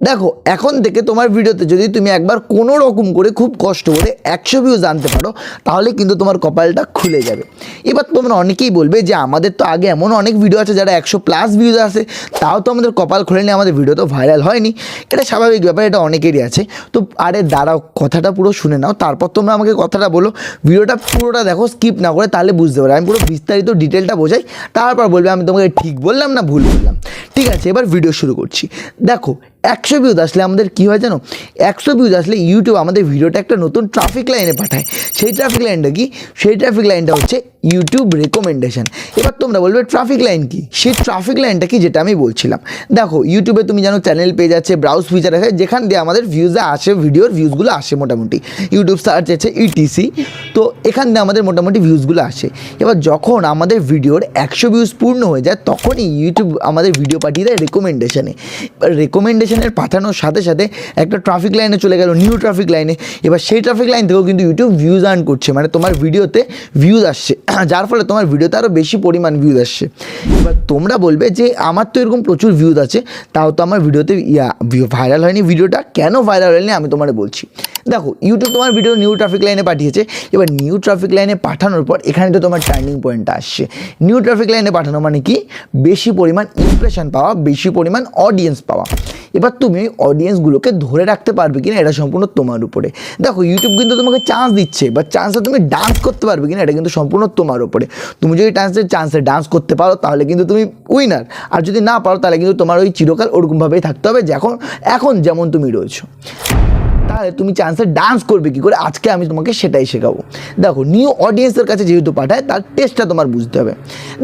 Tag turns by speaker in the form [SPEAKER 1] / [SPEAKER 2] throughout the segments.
[SPEAKER 1] দেখো, এখন থেকে তোমার ভিডিওতে যদি তুমি একবার কোনো রকম করে খুব কষ্ট করে একশো ভিউজ আনতে পারো, তাহলে কিন্তু তোমার কপালটা খুলে যাবে। এবার তোমরা অনেকেই বলবে যে আমাদের তো আগে এমন অনেক ভিডিও আছে যারা একশো প্লাস ভিউজ আসে, তাও তো আমাদের কপাল খুলেনি আমাদের ভিডিও তো ভাইরাল হয়নি। এটা স্বাভাবিক ব্যাপার, এটা অনেকেরই আছে। তো আরে দাঁড়াও, কথাটা পুরো শুনে নাও, তারপর তোমরা আমাকে কথাটা বলো। ভিডিওটা পুরোটা দেখো স্কিপ না করে তাহলে বুঝতে পারো। আমি পুরো বিস্তারিত ডিটেলটা বোঝাই, তারপর বলবে আমি তোমাকে ঠিক বললাম না ভুল বললাম। ঠিক আছে, এবার ভিডিও শুরু করছি। দেখো একশো ভিউজ আসলে আমাদের কী হয় জানো? একশো ভিউজ আসলে ইউটিউব আমাদের ভিডিওটা একটা নতুন ট্রাফিক লাইনে পাঠায়। সেই ট্রাফিক লাইনটা কি? সেই ট্রাফিক লাইনটা হচ্ছে ইউটিউব রেকমেন্ডেশন এবার তোমরা বলবে ট্রাফিক লাইন কি? সেই ট্রাফিক লাইনটা কি যেটা আমি বলছিলাম? দেখো ইউটিউবে তুমি জানো চ্যানেল পেজ আছে ব্রাউজ ফিচার আছে, যেখান দিয়ে আমাদের ভিউজে আসে ভিডিওর ভিউজগুলো আসে মোটামুটি। ইউটিউব সার্চ আছে ইটিসি তো এখান দিয়ে আমাদের মোটামুটি ভিউজগুলো আসে। এবার যখন আমাদের ভিডিওর একশো ভিউজ পূর্ণ হয়ে যায়, তখনই ইউটিউব আমাদের ভিডিও পাঠিয়ে দেয় রেকমেন্ডেশনে রেকমেন্ডেশনের পাঠানোর সাথে সাথে একটা ট্রাফিক লাইনে চলে গেল নিউ ট্রাফিক লাইনে এবার সেই ট্রাফিক লাইন থেকেও কিন্তু ইউটিউব ভিউজ আর্ন করছে মানে তোমার ভিডিওতে ভিউজ আসছে। যার ফলে তোমার ভিডিওতে আরও বেশি পরিমাণ ভিউজ আসছে। এবার তোমরা বলবে যে, আমার তো এরকম প্রচুর ভিউজ আছে, তাও তো আমার ভিডিওতে ইয়া ভাইরাল হয়নি ভিডিওটা। কেন ভাইরাল হয়নি আমি তোমার বলছি। দেখো ইউটিউব তোমার ভিডিও নিউ ট্রাফিক লাইনে পাঠিয়েছে। এবার নিউ ট্রাফিক লাইনে পাঠানোর পর এখানে তো তোমার টার্নিং পয়েন্টটা আসছে। নিউ ট্রাফিক লাইনে পাঠানো মানে কি? বেশি পরিমাণ ইমপ্রেশন পাওয়া, বেশি পরিমাণ অডিয়েন্স পাওয়া। এবার তুমি ওই অডিয়েন্সগুলোকে ধরে রাখতে পারবে কিনা এটা সম্পূর্ণ তোমার উপরে। দেখো ইউটিউব কিন্তু তোমাকে চান্স দিচ্ছে বা চান্সে তুমি ডান্স করতে পারবে কিনা এটা কিন্তু সম্পূর্ণ তোমার ওপরে তুমি যদি ডান্সের চান্সে ডান্স করতে পারো, তাহলে কিন্তু তুমি উইনার আর যদি না পারো, তাহলে কিন্তু তোমার ওই চিরকাল ওরকমভাবেই থাকতে হবে যখন এখন যেমন তুমি রয়েছো। তাহলে তুমি চান্সে ডান্স করবে কী করে? আজকে আমি তোমাকে সেটাই শেখাবো। দেখো নিউ অডিয়েন্সের কাছে যেহেতু পাঠায়, তার টেস্টটা তোমার বুঝতে হবে।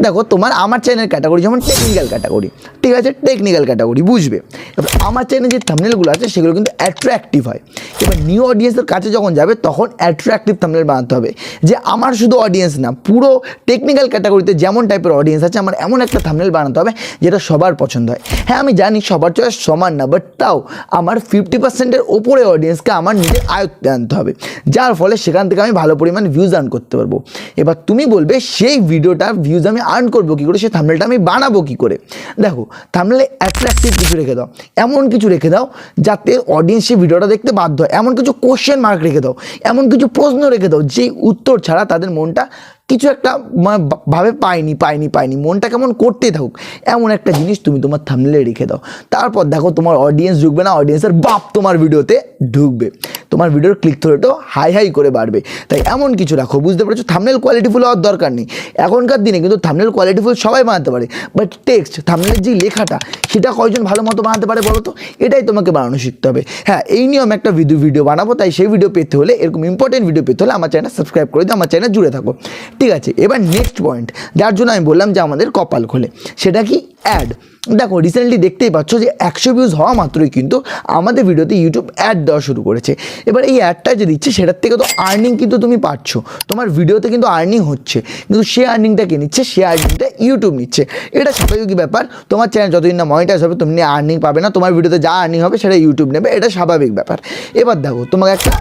[SPEAKER 1] দেখো, তোমার আমার চ্যানেল ক্যাটাগরি যেমন টেকনিক্যাল ক্যাটাগরি ঠিক আছে? টেকনিক্যাল ক্যাটাগরি বুঝবে? এবার আমার চ্যানেলে যে থামনেলগুলো আছে, সেগুলো কিন্তু অ্যাট্রাকটিভ হয়। এবার নিউ অডিয়েন্সের কাছে যখন যাবে, তখন অ্যাট্রাকটিভ থামনেল বানাতে হবে। যে আমার শুধু অডিয়েন্স না, পুরো টেকনিক্যাল ক্যাটাগরিতে যেমন টাইপের অডিয়েন্স আছে, আমার এমন একটা থামনেল বানাতে হবে যেটা সবার পছন্দ হয়। হ্যাঁ আমি জানি সবার চয়েস সমান না বাট তাও আমার ফিফটি পার্সেন্টের ওপরে অডিয়েন্সকে আমার নিজের আয়ত্তে আনতে হবে। যার ফলে সেখান থেকে আমি ভালো পরিমাণ ভিউজ আর্ন করতে পারব। এবার তুমি বলবে, সেই ভিডিওটার ভিউজ আমি আর্ন করব কী করে? সেই থামনেলটা আমি বানাবো কী করে? দেখো থামনেলে অ্যাট্রাকটিভ কিছু রেখে দাও। এমন কিছু রেখে দাও যাতে অডিয়েন্স সেই ভিডিওটা দেখতে বাধ্য হয়। এমন কিছু কোশ্চেন মার্ক রেখে দাও। এমন কিছু প্রশ্ন রেখে দাও, যেই উত্তর ছাড়া তাদের মনটা কিছু একটা মানে ভাবে পাইনি পাইনি পাইনি। মনটা কেমন করতেই থাকুক। এমন একটা জিনিস তুমি তোমার থামলে রেখে দাও। তারপর দেখো তোমার অডিয়েন্স ঢুকবে না অডিয়েন্সের বাপ তোমার ভিডিওতে ঢুকবে। তোমার ভিডিওর ক্লিক থ্রোটাও হাই হাই করে বাড়বে। তাই এমন কিছু রাখো, বুঝতে পেরেছ? থামনেল কোয়ালিটিফুল হওয়ার দরকার নেই। এখনকার দিনে কিন্তু থামনেল কোয়ালিটিফুল সবাই বানাতে পারে। বাট টেক্সট থামনেলের যে লেখাটা, সেটা কয়জন ভালো মতো বানাতে পারে বলো তো? এটাই তোমাকে বানানো শিখতে হবে। হ্যাঁ এই নিয়ম একটা ভিডিও ভিডিও বানাবো, তাই সেই ভিডিও পেতে হলে, এরকম ইম্পর্টেন্ট ভিডিও পেতে হলে আমার চ্যানেল সাবস্ক্রাইব করে দিও, আমার চ্যানেল জুড়ে থাকো। ঠিক আছে, এবার নেক্সট পয়েন্ট যার জন্য আমি বললাম যে আমাদের কপাল খোলে, সেটা কি? অ্যাড দেখো রিসেন্টলি দেখতেই পাচ্ছ যে একশো ভিউজ হওয়া মাত্রই কিন্তু আমাদের ভিডিওতে ইউটিউব অ্যাড দেওয়া শুরু করেছে। এবার এই অ্যাডটা যে দিচ্ছে, সেটার থেকে তো আর্নিং কিন্তু তুমি পাচ্ছ। তোমার ভিডিওতে কিন্তু আর্নিং হচ্ছে, কিন্তু সে আর্নিংটা কে নিচ্ছে? সে আর্নিংটা ইউটিউব নিচ্ছে। এটা স্বাভাবিক ব্যাপার। তোমার চ্যানেল যতদিন না মনিটাইজ হবে তুমি আর্নিং পাবে না। তোমার ভিডিওতে যা আর্নিং হবে, সেটা ইউটিউব নেবে। এটা স্বাভাবিক ব্যাপার। এবার দেখো, তোমাকে একটা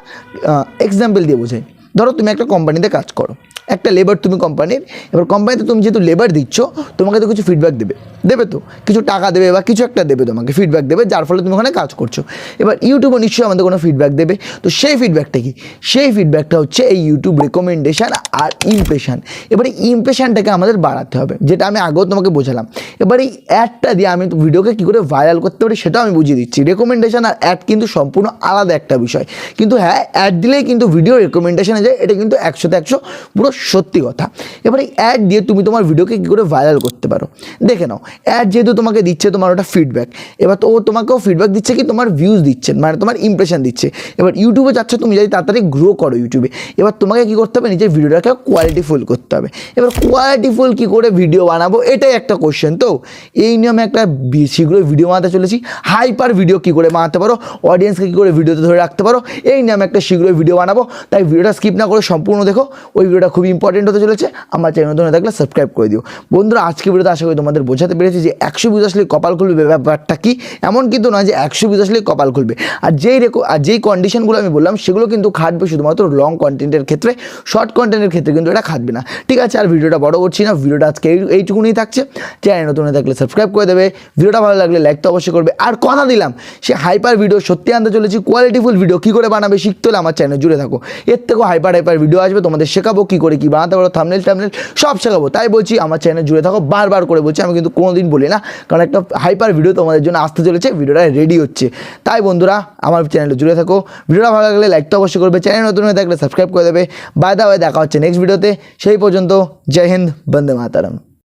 [SPEAKER 1] এক্সাম্পল দিয়ে বোঝাই। ধরো তুমি একটা কোম্পানিতে কাজ করো। একটা লেবার তুমি কোম্পানির এবার কোম্পানিতে তুমি যেহেতু লেবার দিচ্ছ, তোমাকে তো কিছু ফিডব্যাক দেবে। দেবে তো? কিছু টাকা দেবে বা কিছু একটা দেবে তোমাকে ফিডব্যাক দেবে, যার ফলে তুমি ওখানে কাজ করছ। এবার ইউটিউবও নিশ্চয়ই আমাদের কোনো ফিডব্যাক দেবে। তো সেই ফিডব্যাকটা কি? সেই ফিডব্যাকটা হচ্ছে এই ইউটিউব রেকমেন্ডেশন আর ইমপ্রেশান এবার এই ইমপ্রেশনটাকে আমাদের বাড়াতে হবে, যেটা আমি আগেও তোমাকে বোঝালাম। এবার এই অ্যাডটা দিয়ে আমি ভিডিওকে কী করে ভাইরাল করতে পারি সেটাও আমি বুঝিয়ে দিচ্ছি। রেকমেন্ডেশান আর অ্যাড কিন্তু সম্পূর্ণ আলাদা একটা বিষয়। কিন্তু হ্যাঁ অ্যাড দিলেই কিন্তু ভিডিও রেকমেন্ডেশনে যায়, এটা কিন্তু একশোতে একশো পুরো সত্যি কথা। এবার এই অ্যাড দিয়ে তুমি তোমার ভিডিওকে কী করে ভাইরাল করতে পারো? দেখে নাও অ্যাড যেহেতু তোমাকে দিচ্ছে তোমার ওটা ফিডব্যাক এবার তো ও তোমাকেও ফিডব্যাক দিচ্ছে কি তোমার ভিউজ দিচ্ছে মানে তোমার ইমপ্রেশন দিচ্ছে। এবার ইউটিউবে যাচ্ছ, তুমি যদি তাড়াতাড়ি গ্রো করো ইউটিউবে এবার তোমাকে কী করতে হবে? নিজের ভিডিওটাকে কোয়ালিটিফুল করতে হবে। এবার কোয়ালিটিফুল কী করে ভিডিও বানাবো? এটাই একটা কোশ্চেন তো। এই নিয়ে আমি একটা শীঘ্রই ভিডিও বানাতে চলেছি। হাইপার ভিডিও কী করে বানাতে পারো? অডিয়েন্সকে কী করে ভিডিওতে ধরে রাখতে পারো? এই নিয়ে আমি একটা শীঘ্রই ভিডিও বানাবো। তাই ভিডিওটা স্কিপ না করে সম্পূর্ণ দেখো। ওই ভিডিওটা খুবই ইম্পর্টেন্ট হতে চলেছে। আমার চ্যানেল নতুন থাকলে সাবস্ক্রাইব করে দিও। বন্ধুরা আজকে ভিডিওতে আশা করি তোমাদের বোঝাতে পেরেছি যে একশো ভিউজ আসলে কপাল খুলবে ব্যাপারটা কি। এমন কিন্তু নয় যে একশো ভিউজ আসলে কপাল খুলবে। আর যেই রেকো, আর যেই কন্ডিশনগুলো আমি বললাম, সেগুলো কিন্তু খাটবে শুধুমাত্র লং কন্টেন্টের ক্ষেত্রে। শর্ট কন্টেন্টের ক্ষেত্রে কিন্তু এটা খাটবে না। ঠিক আছে, আর ভিডিওটা বড় করছি না। ভিডিওটা আজকে এই এইটুকুনি থাকছে। চ্যানেল নতুন থাকলে সাবস্ক্রাইব করে দেবে। ভিডিওটা ভালো লাগলে লাইক তো অবশ্যই করবে। আর কথা দিলাম, সে হাইপার ভিডিও সত্যি আনতে চলেছি। কোয়ালিটিফুল ভিডিও কী করে বানাবে শিখতে হলে আমার চ্যানেল জুড়ে থাকো। এর থেকেও হাইপার হাইপার ভিডিও আসবে, তোমাদের শেখাবো কী করে কী বানাতে পারো থামনেল টামনেল সব শেখাবো। তাই বলছি, আমার চ্যানেল জুড়ে থাকো, বারবার করে বলছি, আমি কিন্তু কোনোদিন বলি না, কারণ একটা হাইপার ভিডিও তোমাদের জন্য আসতে চলেছে ভিডিওটা রেডি হচ্ছে। তাই বন্ধুরা, আমার চ্যানেলে জুড়ে থাকো। ভিডিওটা ভালো লাগলে লাইক তো অবশ্যই করবে চ্যানেল নতুন হয়ে থাকলে সাবস্ক্রাইব করে দেবে। বাই দা দেখা হচ্ছে নেক্সট ভিডিওতে সেই পর্যন্ত, জয় হিন্দ, বন্দে মাতারাম।